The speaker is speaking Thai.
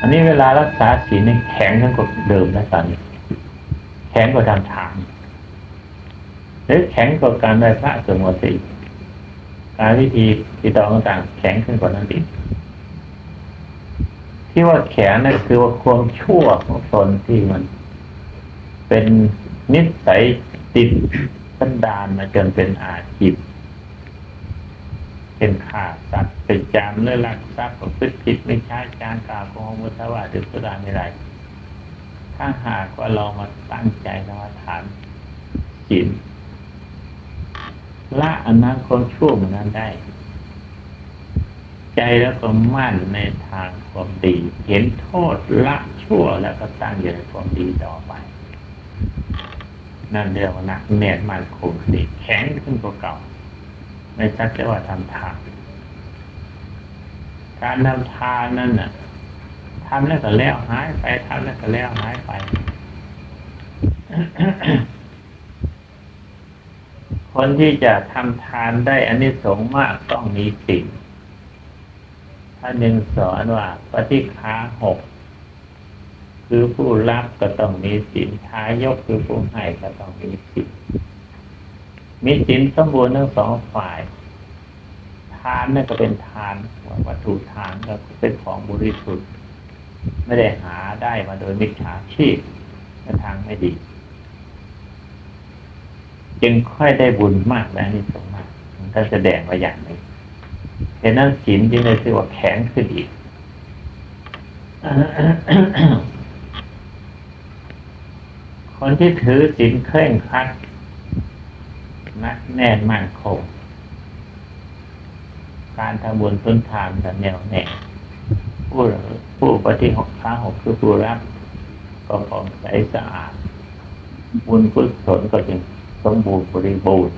อันนี้เวลารักษาศีลนี่แข็งทั้งกว่าเดิมนะตอนนี้แข็งกว่าทำทานหรือแข็งกว่าการได้พระสมติการวิธีติดต่อต่างๆแข็งขึ้นกว่านั้นอีกที่ว่าแข็งนั่นคือว่าความชั่วของตนที่มัน เป็นนิสัยติดสันดานมาจนเป็นอาชีพเป็นข่าสัตว์ เป็นจามเลืองลักทรัพย์ประพฤติผิดไม่ใช่จานกล่าวโกหกมุสาวาดื่มสุราไม่ไรถ้าหากว่าเรามาตั้งใจกรรมฐานจิตละอันนั้นคนชั่วมือนนั้นได้ ใจแล้วก็มั่นในทางความดี เห็นโทษละชั่วแล้วก็ตั้งอยู่ในความดีต่อไป นั่นเรียกว่าหนักแน่นมันคงดีแข็งขึ้นกว่าเก่า ไม่ชักจะว่าทำทาน การทำทานนั่นน่ะทำแล้วก็แล้วหายไปทำแล้วก็แล้วหายไป คนที่จะทำทานได้อันนี้สงส์มากต้องมีสิ่งท่านยังสอนว่าปฏิคาหกคือผู้รับก็ต้องมีสินทายกคือผู้ให้ก็ต้องมีสินมีสินสมบูรณ์ทั้งสองฝ่ายานนั่นก็เป็นทานวัตถุทานก็เป็นของบริสุทธิ์ ไม่ได้หาได้มาโดยมิจฉาชีพในทางไม่ดี จึงค่อยได้บุญมากและนี่สงมากมันก็แสดงว่าอย่างนี้เห็นนั้นศีลจึงได้ชื่อว่าแข็งขึ้นอีกคนที่ถือศีลเคร่งครัดนักแน่นมั่นคง การทำบุญต้นทานแต่แนวแน่ผู้ผู้ปฏิหกข้าหกคือผู้รับก็ผ่องใสสะอาด บุญกุศลก็จึงสมบูรณ์บริบูรณ์